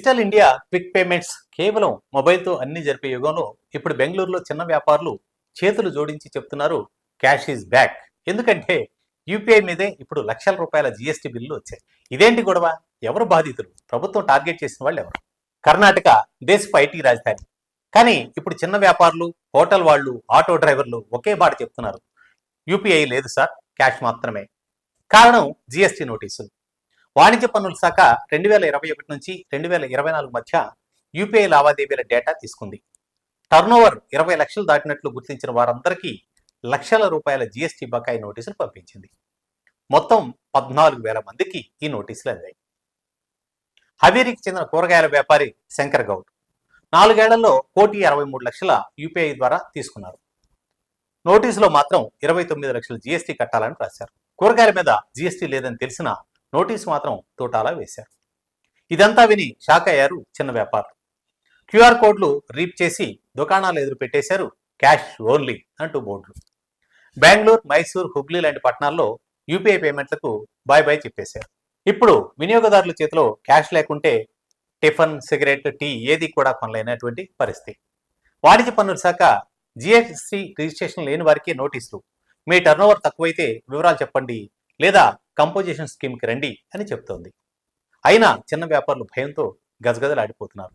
Digital India quick payments కేవలం మొబైల్తో అన్ని జరిపే యుగంలో ఇప్పుడు బెంగళూరులో చిన్న వ్యాపారులు చేతులు జోడించి చెప్తున్నారు క్యాష్ ఈజ్ బ్యాక్ ఎందుకంటే యూపీఐ మీదే ఇప్పుడు లక్షల రూపాయల జీఎస్టీ బిల్లు వచ్చాయి. ఇదేంటి గొడవ? ఎవరు బాధితులు? ప్రభుత్వం టార్గెట్ చేసిన వాళ్ళు ఎవరు? కర్ణాటక దేశపు ఐటీ రాజధాని. కానీ ఇప్పుడు చిన్న వ్యాపారులు హోటల్ వాళ్ళు ఆటో డ్రైవర్లు ఒకే మాట చెప్తున్నారు. యూపీఐ లేదు సార్ క్యాష్ మాత్రమే. కారణం జీఎస్టీ నోటీసులు. వాణిజ్య పన్నుల శాఖ రెండు వేల ఇరవై ఒకటి నుంచి రెండు వేల ఇరవై నాలుగు మధ్య యూపీఐ లావాదేవీల డేటా తీసుకుంది. టర్నోవర్ ఇరవై లక్షలు దాటినట్లు గుర్తించిన వారందరికీ లక్షల రూపాయల జీఎస్టీ బకాయి నోటీసులు పంపించింది. మొత్తం పద్నాలుగు వేల మందికి ఈ నోటీసులు అందాయి. హవేరికి చెందిన కూరగాయల వ్యాపారి శంకర్ గౌడ్ నాలుగేళ్ళలో కోటి అరవై మూడు లక్షల యూపీఐ ద్వారా తీసుకున్నారు. నోటీసులో మాత్రం ఇరవై తొమ్మిది లక్షల జీఎస్టీ కట్టాలని రాశారు. కూరగాయల మీద జీఎస్టీ లేదని తెలిసినా నోటీసు మాత్రం తోటాలా వేశారు. ఇదంతా విని షాక్ అయ్యారు చిన్న వ్యాపారులు. క్యూఆర్ కోడ్లు రీప్ చేసి దుకాణాలు ఎదురు పెట్టేశారు క్యాష్ ఓన్లీ అంటూ బోర్డులు. బెంగళూరు మైసూర్ హుగ్లీ లాంటి పట్టణాల్లో యూపీఐ పేమెంట్లకు బాయ్ బాయ్ చెప్పేశారు. ఇప్పుడు వినియోగదారుల చేతిలో క్యాష్ లేకుంటే టిఫన్ సిగరెట్ టీ ఏది కూడా కొనలేనటువంటి పరిస్థితి. వాణిజ్య పన్నుల శాఖ జిఎస్టీ రిజిస్ట్రేషన్ లేని వారికి నోటీసులు. మీ టర్నోవర్ తక్కువైతే వివరాలు చెప్పండి లేదా కంపోజిషన్ స్కీమ్కి రండి అని చెప్తోంది. అయినా చిన్న వ్యాపారులు భయంతో గజగజలాడిపోతున్నారు.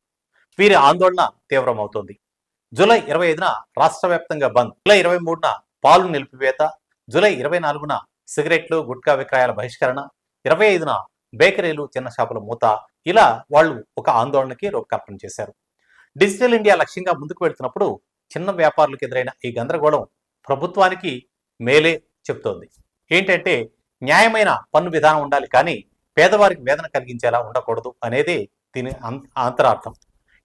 వీరి ఆందోళన తీవ్రమవుతోంది. జూలై ఇరవై ఐదున రాష్ట్ర వ్యాప్తంగా బంద్. జూలై ఇరవై మూడున పాలు నిలిపివేత. జూలై ఇరవై నాలుగున సిగరెట్లు గుట్కా విక్రయాల బహిష్కరణ. ఇరవై ఐదున బేకరీలు చిన్న షాపుల మూత. ఇలా వాళ్ళు ఒక ఆందోళనకి రూపకల్పన చేశారు. డిజిటల్ ఇండియా లక్ష్యంగా ముందుకు వెళ్తున్నప్పుడు చిన్న వ్యాపారులకు ఎదురైన ఈ గందరగోళం ప్రభుత్వానికి మేలే చెప్తోంది. ఏంటంటే న్యాయమైన పన్ను విధానం ఉండాలి కానీ పేదవారికి వేదన కలిగించేలా ఉండకూడదు అనేది దీని అంతరార్థం.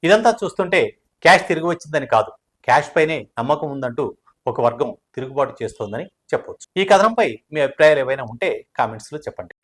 ఇదంతా చూస్తుంటే క్యాష్ తిరిగి వచ్చిందని కాదు. క్యాష్ పైనే నమ్మకం ఉందంటూ ఒక వర్గం తిరుగుబాటు చేస్తోందని చెప్పవచ్చు ఈ కథనంపై మీ అభిప్రాయాలు ఏవైనా ఉంటే కామెంట్స్లో చెప్పండి.